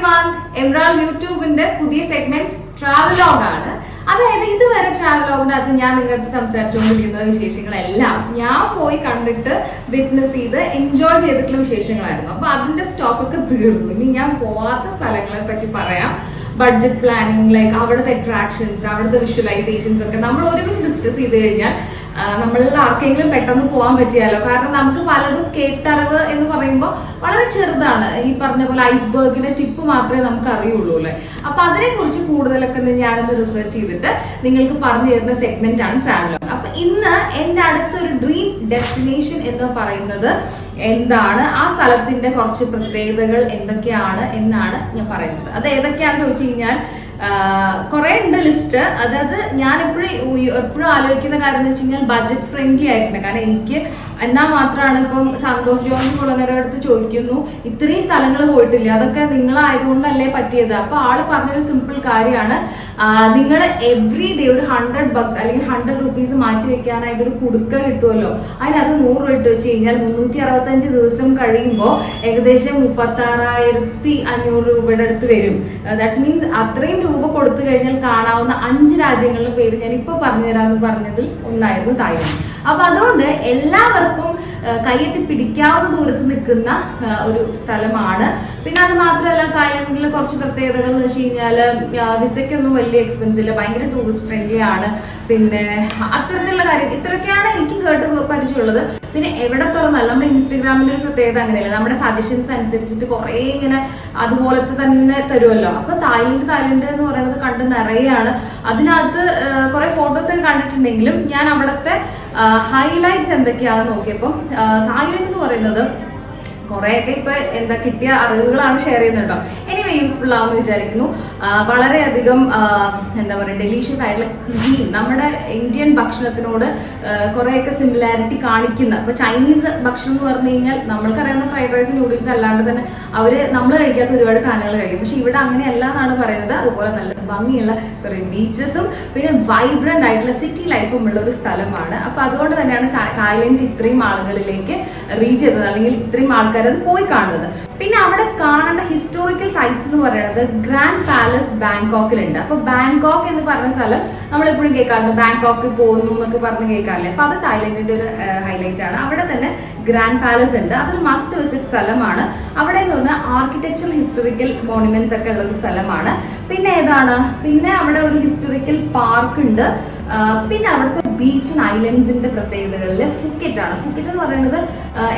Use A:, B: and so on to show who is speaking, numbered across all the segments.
A: Everyone എംറാൾ യൂട്യൂബിന്റെ പുതിയ segment travelogue ആണ്. അതായത് ഇതുവരെ ട്രാവലോഗിനകത്ത് ഞാൻ നിങ്ങളുടെ സംസാരിച്ചുകൊണ്ടിരിക്കുന്ന വിശേഷങ്ങളെല്ലാം ഞാൻ പോയി കണ്ടിട്ട് വിറ്റ്നസ് ചെയ്ത് എൻജോയ് ചെയ്തിട്ടുള്ള വിശേഷങ്ങളായിരുന്നു. അപ്പൊ അതിന്റെ സ്റ്റോക്കൊക്കെ തീർന്നു. ഇനി ഞാൻ പോവാത്ത സ്ഥലങ്ങളെ പറ്റി പറയാം. ബഡ്ജറ്റ് പ്ലാനിങ് ലൈക്ക് അവിടുത്തെ അട്രാക്ഷൻസ് അവിടുത്തെ വിഷ്വലൈസേഷൻസ് ഒക്കെ നമ്മൾ ഒരുമിച്ച് ഡിസ്കസ് ചെയ്ത് കഴിഞ്ഞാൽ നമ്മളിൽ ആർക്കെങ്കിലും പെട്ടെന്ന് പോകാൻ പറ്റിയാലോ? കാരണം നമുക്ക് പലതും കേട്ടറിവ് എന്ന് പറയുമ്പോൾ വളരെ ചെറുതാണ്. ഈ പറഞ്ഞ പോലെ ഐസ്ബർഗിന്റെ ടിപ്പ് മാത്രമേ നമുക്ക് അറിയുള്ളൂ അല്ലെ? അപ്പൊ അതിനെ കുറിച്ച് കൂടുതലൊക്കെ ഞാനൊന്ന് റിസർച്ച് ചെയ്തിട്ട് നിങ്ങൾക്ക് പറഞ്ഞു തരുന്ന സെഗ്മെന്റ് ആണ് ട്രാവലർ അപ്പൊ ഇന്ന് എന്റെ അടുത്തൊരു ഡ്രീം ഡെസ്റ്റിനേഷൻ എന്ന് പറയുന്നത് എന്താണ്? ആ സ്ഥലത്തിന്റെ കുറച്ച് പ്രത്യേകതകൾ എന്തൊക്കെയാണ് എന്നാണ് ഞാൻ പറയുന്നത്. അത് ഏതൊക്കെയാണെന്ന് ചോദിച്ചു കഴിഞ്ഞാൽ കുറെ ഉണ്ട് ലിസ്റ്റ് അതായത് ഞാൻ എപ്പോഴും എപ്പോഴും ആലോചിക്കുന്ന കാര്യം എന്ന് വെച്ച് കഴിഞ്ഞാൽ ബജറ്റ് ഫ്രണ്ട്ലി ആയിരിക്കണം. കാരണം എനിക്ക് എന്നാൽ മാത്രമാണ് ഇപ്പം സന്തോഷ് ജോർജ് കുളങ്ങര അടുത്ത് ചോദിക്കുന്നു ഇത്രയും സ്ഥലങ്ങൾ പോയിട്ടില്ല? അതൊക്കെ നിങ്ങളായതുകൊണ്ടല്ലേ പറ്റിയത്? അപ്പൊ ആൾ പറഞ്ഞൊരു സിമ്പിൾ കാര്യമാണ്. നിങ്ങൾ എവ്രി ഡേ ഒരു ഹൺഡ്രഡ് ബക്സ് അല്ലെങ്കിൽ ഹൺഡ്രഡ് റുപ്പീസ് മാറ്റി വെക്കാനായിട്ട് ഒരു കുടുക്ക കിട്ടുമല്ലോ? അതിനകത്ത് നൂറ് രൂപ ഇട്ട് വെച്ച് കഴിഞ്ഞാൽ മുന്നൂറ്റി അറുപത്തഞ്ച് ദിവസം കഴിയുമ്പോൾ ഏകദേശം മുപ്പത്തി ആറായിരത്തി അഞ്ഞൂറ് രൂപയുടെ അടുത്ത് വരും. ദാറ്റ് മീൻസ് അത്രയും രൂപ കൊടുത്തു കഴിഞ്ഞാൽ കാണാവുന്ന അഞ്ച് രാജ്യങ്ങളുടെ പേര് ഞാൻ ഇപ്പൊ പറഞ്ഞുതരാമെന്ന് പറഞ്ഞതിൽ ഒന്നായിരുന്നു തായ്ലൻഡ്. അപ്പൊ അതുകൊണ്ട് എല്ലാവർക്കും ആ, കയ്യെത്തി പിടിക്കാവുന്ന ദൂരത്ത് നിൽക്കുന്ന ഒരു സ്ഥലമാണ്. പിന്നെ അത് മാത്രമല്ല തായ്ലൻഡിൽ കുറച്ച് പ്രത്യേകതകൾ എന്ന് വെച്ച് കഴിഞ്ഞാൽ വിസയ്ക്കൊന്നും വലിയ എക്സ്പെൻസ് ഇല്ല. ഭയങ്കര ടൂറിസ്റ്റ് ഫ്രണ്ട്ലി ആണ്. പിന്നെ അത്തരത്തിലുള്ള കാര്യം ഇത്രയൊക്കെയാണ് എനിക്ക് കേട്ട് പരിചയമുള്ളത്. പിന്നെ എവിടെ തുറന്നാലും നമ്മുടെ ഇൻസ്റ്റഗ്രാമിന്റെ ഒരു പ്രത്യേകത അങ്ങനെയല്ല. നമ്മുടെ സജഷൻസ് അനുസരിച്ചിട്ട് കുറേ ഇങ്ങനെ അതുപോലത്തെ തന്നെ തരുമല്ലോ. അപ്പൊ തായ്ലൻഡ് തായ്ലൻഡ് എന്ന് പറയുന്നത് കണ്ട് നിറയാണ്. അതിനകത്ത് ഫോട്ടോസ് ഒക്കെ കണ്ടിട്ടുണ്ടെങ്കിലും ഞാൻ അവിടുത്തെ ഹൈലൈറ്റ്സ് എന്തൊക്കെയാണെന്ന് നോക്കിയപ്പോൾ തായ്ലൻഡ് എന്ന് പറയുന്നത് കുറെയൊക്കെ ഇപ്പൊ എന്താ കിട്ടിയ അറിവുകളാണ് ഷെയർ ചെയ്യുന്നുണ്ടോ എനിവേ യൂസ്ഫുൾ ആവുമെന്ന് വിചാരിക്കുന്നു. വളരെയധികം എന്താ പറയുക ഡെലീഷ്യസ് ആയിട്ടുള്ള ക്രീം നമ്മുടെ ഇന്ത്യൻ ഭക്ഷണത്തിനോട് കുറേയൊക്കെ സിമിലാരിറ്റി കാണിക്കുന്ന ഇപ്പൊ ചൈനീസ് ഭക്ഷണം എന്ന് പറഞ്ഞു കഴിഞ്ഞാൽ നമ്മൾക്കറിയാവുന്ന ഫ്രൈഡ് റൈസ് നൂഡിൽസ് അല്ലാണ്ട് തന്നെ അവർ നമ്മൾ കഴിക്കാത്ത ഒരുപാട് സാധനങ്ങൾ കഴിക്കും. പക്ഷെ ഇവിടെ അങ്ങനെയല്ല എന്നാണ് പറയുന്നത്. അതുപോലെ നല്ല ഭംഗിയുള്ള കുറെ ബീച്ചസും പിന്നെ വൈബ്രന്റ് ആയിട്ടുള്ള സിറ്റി ലൈഫും ഉള്ള ഒരു സ്ഥലമാണ്. അപ്പൊ അതുകൊണ്ട് തന്നെയാണ് തായ്ലൻഡ് ഇത്രയും ആളുകളിലേക്ക് റീച്ച് ചെയ്തത്. അല്ലെങ്കിൽ ഇത്രയും ആൾക്കാർ അത് പോയി കാണുന്നത്. പിന്നെ അവിടെ കാണേണ്ട ഹിസ്റ്റോറിക്കൽ സൈറ്റ്സ് എന്ന് പറയുന്നത് ഗ്രാൻഡ് പാലസ് ബാങ്കോക്കിലുണ്ട് അപ്പൊ ബാങ്കോക്ക് എന്ന് പറഞ്ഞ സ്ഥലം നമ്മൾ എപ്പോഴും കേൾക്കാറുണ്ട്. ബാങ്കോക്കിൽ പോകുന്നു എന്നൊക്കെ പറഞ്ഞ് കേൾക്കാറില്ലേ? അപ്പൊ അത് തായ്ലൻഡിന്റെ ഒരു ഹൈലൈറ്റ് ആണ്. അവിടെ തന്നെ ഗ്രാൻഡ് പാലസ് ഉണ്ട്. അതൊരു മസ്റ്റ് വിസിറ്റ് സ്ഥലമാണ്. അവിടെ എന്ന് പറഞ്ഞാൽ ആർക്കിടെക്ചറൽ ഹിസ്റ്റോറിക്കൽ മോണുമെന്റ്സ് ഒക്കെ ഉള്ള ഒരു സ്ഥലമാണ്. പിന്നെ ഏതാണ്? പിന്നെ അവിടെ ഒരു ഹിസ്റ്റോറിക്കൽ പാർക്ക് ഉണ്ട്. പിന്നെ അവിടുത്തെ ബീച്ച് ഐലൻഡ്സിന്റെ പ്രത്യേകതകളിൽ ഫുക്കറ്റ് ആണ്. ഫുക്കറ്റ് എന്ന് പറയുന്നത്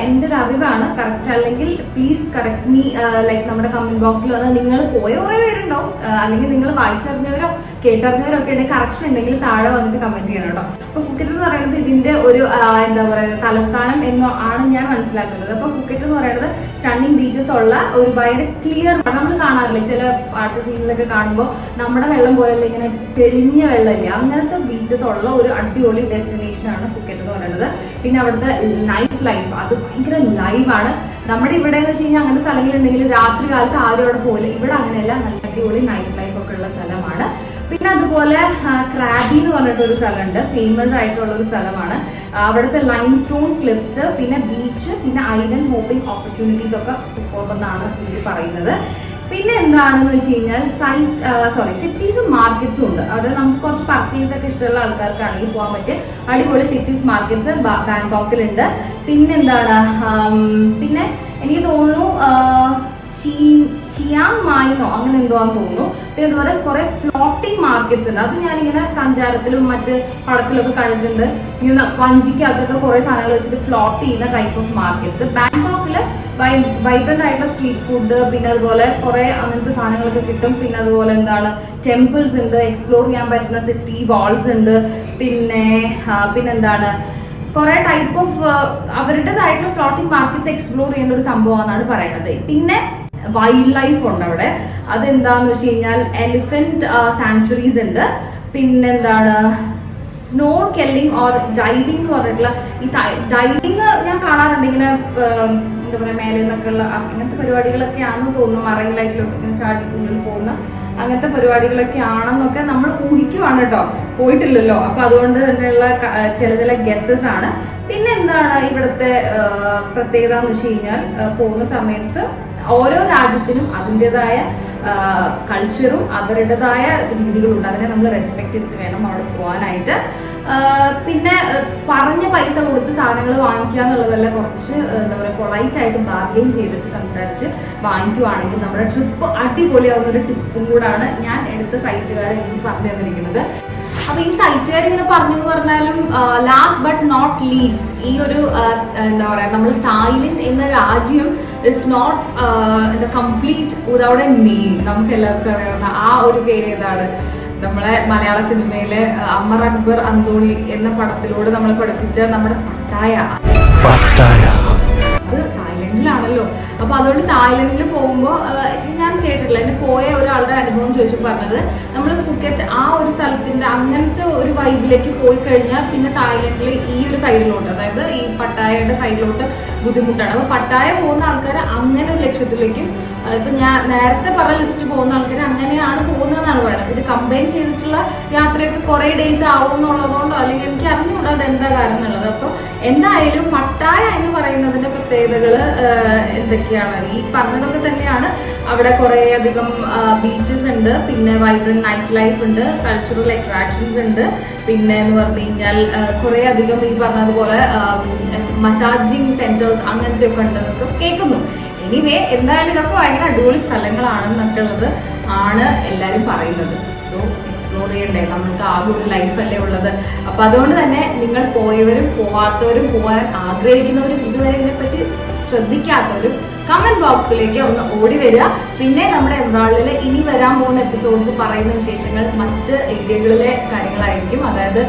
A: എന്റെ ഒരു അറിവാണ്. കറക്റ്റ് അല്ലെങ്കിൽ പ്ലീസ് കറക്റ്റ് മീ ലൈക്ക് നമ്മുടെ കമന്റ് ബോക്സിൽ വന്ന് നിങ്ങൾ പോയ കുറേ പേരുണ്ടാവും. അല്ലെങ്കിൽ നിങ്ങൾ വായിച്ചറിഞ്ഞവരോ കേട്ടറിഞ്ഞവരോ ഒക്കെ ഉണ്ടെങ്കിൽ കറക്ഷൻ ഉണ്ടെങ്കിൽ താഴെ വന്നിട്ട് കമന്റ് ചെയ്യണം കേട്ടോ. അപ്പൊ ഫുക്കറ്റ് എന്ന് പറയുന്നത് ഇതിന്റെ ഒരു എന്താ പറയുക തലസ്ഥാനം എന്നോ ആണ് ഞാൻ മനസ്സിലാക്കുന്നത്. അപ്പൊ ഫുക്കറ്റ് എന്ന് പറയുന്നത് സ്റ്റണ്ണിങ് ബീച്ചസ് ഉള്ള ഒരു ഭയങ്കര ക്ലിയർ നമ്മൾ കാണാറില്ലേ? ചില പാട്ട് സീനിലൊക്കെ കാണുമ്പോൾ നമ്മുടെ വെള്ളം പോലെയല്ല ഇങ്ങനെ തെളിഞ്ഞ വെള്ളമില്ല? അങ്ങനത്തെ ബീച്ചസ് ഉള്ള ഒരു അടിപൊളി ഡെസ്റ്റിനേഷൻ ആണ് ഫുക്കറ്റ് എന്ന് പറയുന്നത്. പിന്നെ അവിടുത്തെ നൈറ്റ് ലൈഫ് അത് ഭയങ്കര ലൈവാണ് നമ്മുടെ ഇവിടെ എന്ന് വെച്ച് കഴിഞ്ഞാൽ അങ്ങനത്തെ സ്ഥലങ്ങളുണ്ടെങ്കിൽ രാത്രി കാലത്ത് ആരും അവിടെ പോകില്ല ഇവിടെ അങ്ങനെയല്ല നല്ല അടിപൊളി നൈറ്റ് ലൈഫ് ഒക്കെ ഉള്ള സ്ഥലമാണ്. പിന്നെ അതുപോലെ ക്രാബി എന്ന് പറഞ്ഞിട്ട് ഒരു സ്ഥലമുണ്ട്. ഫേമസ് ആയിട്ടുള്ള ഒരു സ്ഥലമാണ് അവിടുത്തെ ലൈം സ്റ്റോൺ ക്ലിഫ്സ് പിന്നെ ബീച്ച് പിന്നെ ഐലൻഡ് ഹോപ്പിംഗ് ഓപ്പർച്യൂണിറ്റീസ് ഒക്കെ സൂപ്പർ എന്നാണ് ഇവർ പറയുന്നത്. പിന്നെ എന്താണെന്ന് വെച്ച് കഴിഞ്ഞാൽ സൈറ്റ് സോറി സിറ്റീസും മാർക്കറ്റ്സും ഉണ്ട്. അവിടെ നമുക്ക് കുറച്ച് പർച്ചേസ് ഒക്കെ ഇഷ്ടമുള്ള ആൾക്കാർക്കാണെങ്കിൽ പോകാൻ പറ്റിയ അടിപൊളി സിറ്റീസ് മാർക്കറ്റ്സ് ബാങ്കോക്കിലുണ്ട് പിന്നെന്താണ് പിന്നെ എനിക്ക് തോന്നുന്നു ചിയാങ് മായിന്നോ അങ്ങനെ എന്തോ ആണെന്ന് തോന്നുന്നു. പിന്നെ അതുപോലെ കുറെ ഫ്ലോട്ടിംഗ് മാർക്കറ്റ്സ് ഉണ്ട്. അത് ഞാനിങ്ങനെ സഞ്ചാരത്തിലും മറ്റ് പടത്തിലൊക്കെ കണ്ടിട്ടുണ്ട്. ഇങ്ങനെ വഞ്ചിക്കകത്തൊക്കെ കുറെ സാധനങ്ങൾ വെച്ചിട്ട് ഫ്ലോട്ട് ചെയ്യുന്ന ടൈപ്പ് ഓഫ് മാർക്കറ്റ്സ് ബാങ്കോക്കിൽ വൈബ്രന്റ് ആയിട്ടുള്ള സ്ട്രീറ്റ് ഫുഡ് പിന്നെ അതുപോലെ കുറെ അങ്ങനത്തെ സാധനങ്ങളൊക്കെ കിട്ടും. പിന്നെ അതുപോലെ എന്താണ് ടെമ്പിൾസ് ഉണ്ട്. എക്സ്പ്ലോർ ചെയ്യാൻ പറ്റുന്ന സിറ്റി വാൾസ് ഉണ്ട്. പിന്നെ പിന്നെ പിന്നെന്താണ് കുറെ ടൈപ്പ് ഓഫ് അവരുടേതായിട്ടുള്ള ഫ്ലോട്ടിംഗ് മാർക്കറ്റ്സ് എക്സ്പ്ലോർ ചെയ്യേണ്ട ഒരു സംഭവമാണെന്നാണ് പറയുന്നത്. പിന്നെ വൈൽഡ് ലൈഫ് ഉണ്ട് അവിടെ. അതെന്താന്ന് വെച്ച് കഴിഞ്ഞാൽ എലിഫന്റ് സാങ്ച്വറീസ് ഉണ്ട്. പിന്നെന്താണ്? സ്നോ കെല്ലിംഗ് ഓർ ഡൈവിംഗ് എന്ന് പറഞ്ഞിട്ടുള്ള ഈ ഡൈവിംഗ് ഞാൻ കാണാറുണ്ട്. ഇങ്ങനെ എന്താ പറയുക മേലെ നിന്നൊക്കെ ഉള്ള അങ്ങനത്തെ പരിപാടികളൊക്കെ ആണെന്ന് തോന്നുന്നു. മറൈൻ ലൈഫിലോട്ട് ഇങ്ങനെ ചാടിക്കുള്ളിൽ പോകുന്ന അങ്ങനത്തെ പരിപാടികളൊക്കെ ആണെന്നൊക്കെ നമ്മൾ ഊഹിക്കുവാണ് കേട്ടോ. പോയിട്ടില്ലല്ലോ. അപ്പൊ അതുകൊണ്ട് തന്നെയുള്ള ചില ചില ഗസ്സസ് ആണ്. പിന്നെ എന്താണ് ഇവിടുത്തെ പ്രത്യേകത എന്ന് വെച്ച് കഴിഞ്ഞാൽ പോകുന്ന സമയത്ത് ഓരോ രാജ്യത്തിനും അതിന്റെതായ കൾച്ചറും അവരുടേതായ രീതികളുണ്ട്. അതിനെ നമ്മൾ റെസ്പെക്ട് ചെയ്തിട്ട് വേണം അവിടെ പോകാനായിട്ട് പിന്നെ പറഞ്ഞ പൈസ കൊടുത്ത് സാധനങ്ങൾ വാങ്ങിക്കുക എന്നുള്ളതല്ല കുറച്ച് എന്താ പറയുക പൊളൈറ്റ് ആയിട്ട് ബാർഗെയിൻ ചെയ്തിട്ട് സംസാരിച്ച് വാങ്ങിക്കുവാണെങ്കിൽ നമ്മുടെ ട്രിപ്പ് അടിപൊളിയാവുന്ന ഒരു ടിപ്പും കൂടാണ് ഞാൻ എടുത്ത സൈറ്റുകാരെ എനിക്ക് പറഞ്ഞു തന്നിരിക്കുന്നത് അപ്പൊ ഈ സൈറ്റുകാർ ഇങ്ങനെ പറഞ്ഞു എന്ന് പറഞ്ഞാലും ലാസ്റ്റ് ബട്ട് നോട്ട് ലീസ്റ്റ് ഈ ഒരു എന്താ പറയാ നമ്മൾ തായ്ലൻഡ് എന്ന രാജ്യം ഇറ്റ്സ് നോട്ട് എന്താ കംപ്ലീറ്റ് വിതൗട്ട് എ നെയിം നമുക്ക് എല്ലാവർക്കും അറിയാവുന്ന ആ ഒരു പേര് ഏതാണ്? നമ്മളെ മലയാള സിനിമയിലെ അമർ അക്ബർ അന്തോണി എന്ന പടത്തിലൂടെ നമ്മളെ പഠിപ്പിച്ച നമ്മുടെ പട്ടായ. അത് തായ്ലൻഡിലാണല്ലോ. അപ്പൊ അതുകൊണ്ട് തായ്ലൻഡിൽ പോകുമ്പോൾ ഞാൻ കേട്ടിട്ടില്ല. എന്നെ പോയ ഒരാളുടെ അനുഭവം ചോദിച്ചു പറഞ്ഞത്. നമ്മൾ ഫുക്കറ്റ് ആ ഒരു സ്ഥലത്തിന്റെ അങ്ങനത്തെ ഒരു വൈബിലേക്ക് പോയി കഴിഞ്ഞാൽ പിന്നെ തായ്ലൻഡിൽ ഈ ഒരു സൈഡിലോട്ട് അതായത് ഈ പട്ടായയുടെ സൈഡിലോട്ട് ബുദ്ധിമുട്ടാണ്. അപ്പൊ പട്ടായ പോകുന്ന ആൾക്കാർ അങ്ങനെ ഒരു ലക്ഷ്യത്തിലേക്കും ഇപ്പൊ ഞാൻ നേരത്തെ പറഞ്ഞ ലിസ്റ്റ് പോകുന്ന ആൾക്കാർ അങ്ങനെയാണ് പോകുന്നതെന്നാണ് പറയുന്നത്. ഇത് കമ്പൈൻ ചെയ്തിട്ടുള്ള യാത്രയൊക്കെ കുറെ ഡേയ്സ് ആവും എന്നുള്ളതുകൊണ്ടോ അല്ലെങ്കിൽ എനിക്ക് അറിഞ്ഞുകൂടാ എന്താ കാരണം എന്നുള്ളത്. അപ്പോൾ എന്തായാലും പട്ടായ എന്ന് പറയുന്നതിന്റെ പ്രത്യേകതകൾ എന്തൊക്കെയാണ് ഈ പറഞ്ഞതൊക്കെ തന്നെയാണ്. അവിടെ കുറേ അധികം ബീച്ചസ് ഉണ്ട്. പിന്നെ വൈബ്രന്റ് നൈറ്റ് ലൈഫ് ഉണ്ട്. കൾച്ചറൽ അട്രാക്ഷൻസ് ഉണ്ട്. പിന്നെ എന്ന് പറഞ്ഞു കഴിഞ്ഞാൽ കുറേ അധികം ഈ പറഞ്ഞതുപോലെ മസാജിങ് സെന്റേഴ്സ് അങ്ങനത്തെ ഒക്കെ ഉണ്ടെന്നൊക്കെ കേൾക്കുന്നു. എനിവേ എന്തായാലും ഇതൊക്കെ ഭയങ്കര അടിപൊളി സ്ഥലങ്ങളാണെന്നൊക്കെ ഉള്ളത് ആണ് എല്ലാവരും പറയുന്നത്. സോ എക്സ്പ്ലോർ ചെയ്യണ്ടേ? നമ്മൾക്ക് ആകെ ഒരു ലൈഫല്ലേ ഉള്ളത്. അപ്പൊ അതുകൊണ്ട് തന്നെ നിങ്ങൾ പോയവരും പോവാത്തവരും പോകാൻ ആഗ്രഹിക്കുന്നവരും ഇതുവരെ ഇതിനെപ്പറ്റി ശ്രദ്ധിക്കാത്തവരും കമന്റ് ബോക്സിലേക്ക് ഒന്ന് ഓടി വരിക. പിന്നെ നമ്മുടെ എംബ്രോയിഡിൽ ഇനി വരാൻ പോകുന്ന എപ്പിസോഡ്സ് പറയുന്ന വിശേഷങ്ങൾ മറ്റ് ഏരിയകളിലെ കാര്യങ്ങളായിരിക്കും. അതായത്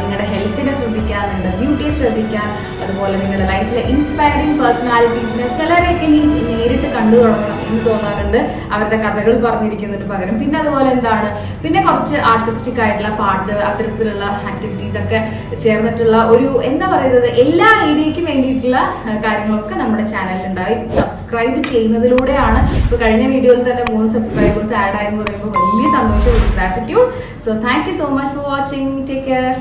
A: നിങ്ങളുടെ ഹെൽത്തിനെ ശ്രദ്ധിക്കാൻ നിങ്ങളുടെ ബ്യൂട്ടിയെ ശ്രദ്ധിക്കാൻ അതുപോലെ നിങ്ങളുടെ ലൈഫിലെ ഇൻസ്പയറിംഗ് പേഴ്സണാലിറ്റീസിനെ ചിലരെയൊക്കെ ഇനി നേരിട്ട് കണ്ടു തുടങ്ങണം എന്ന് തോന്നാറുണ്ട്. അവരുടെ കഥകൾ പറഞ്ഞിരിക്കുന്നതിന് പകരം. പിന്നെ അതുപോലെ എന്താണ്? പിന്നെ കുറച്ച് ആർട്ടിസ്റ്റിക് ആയിട്ടുള്ള പാട്ട് അത്തരത്തിലുള്ള ആക്ടിവിറ്റീസ് ഒക്കെ ചേർന്നിട്ടുള്ള ഒരു എന്താ പറയുന്നത് എല്ലാ ഏരിയയ്ക്കും വേണ്ടിയിട്ടുള്ള കാര്യങ്ങളൊക്കെ നമ്മുടെ ചാനലിൽ ഉണ്ടായി. സബ്സ്ക്രൈബ് ചെയ്യുന്നതിലൂടെയാണ്. ഇപ്പൊ കഴിഞ്ഞ വീഡിയോയിൽ തന്നെ മൂന്ന് സബ്സ്ക്രൈബേഴ്സ് ആഡ് ആയെന്ന് പറയുമ്പോൾ വലിയ സന്തോഷം gratitude so thank you so much for watching take care